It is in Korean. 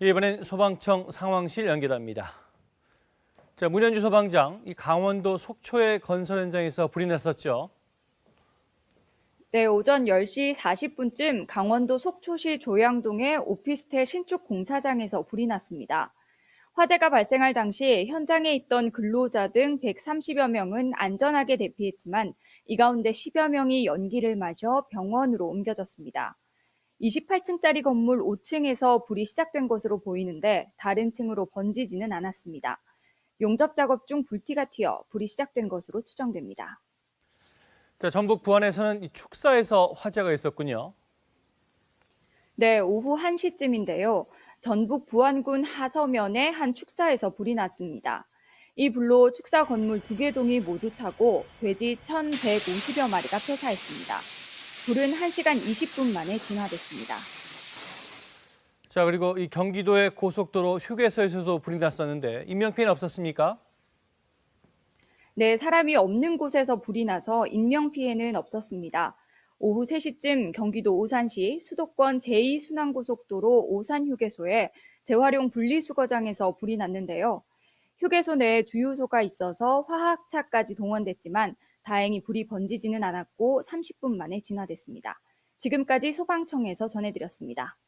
이번엔 소방청 상황실 연결합니다. 자, 문현주 소방장, 이 강원도 속초의 건설 현장에서 불이 났었죠. 네, 오전 10시 40분쯤 강원도 속초시 조양동의 오피스텔 신축 공사장에서 불이 났습니다. 화재가 발생할 당시 현장에 있던 근로자 등 130여 명은 안전하게 대피했지만 이 가운데 10여 명이 연기를 마셔 병원으로 옮겨졌습니다. 28층짜리 건물 5층에서 불이 시작된 것으로 보이는데 다른 층으로 번지지는 않았습니다. 용접 작업 중 불티가 튀어 불이 시작된 것으로 추정됩니다. 자, 전북 부안에서는 이 축사에서 화재가 있었군요. 네, 오후 1시쯤인데요. 전북 부안군 하서면의 한 축사에서 불이 났습니다. 이 불로 축사 건물 두 개 동이 모두 타고 돼지 1,150여 마리가 폐사했습니다. 불은 1시간 20분 만에 진화됐습니다. 자, 그리고 이 경기도의 고속도로 휴게소에서도 불이 났었는데 인명피해는 없었습니까? 네, 사람이 없는 곳에서 불이 나서 인명피해는 없었습니다. 오후 3시쯤 경기도 오산시 수도권 제2순환고속도로 오산휴게소에 재활용 분리수거장에서 불이 났는데요. 휴게소 내에 주유소가 있어서 화학차까지 동원됐지만 다행히 불이 번지지는 않았고 30분 만에 진화됐습니다. 지금까지 소방청에서 전해드렸습니다.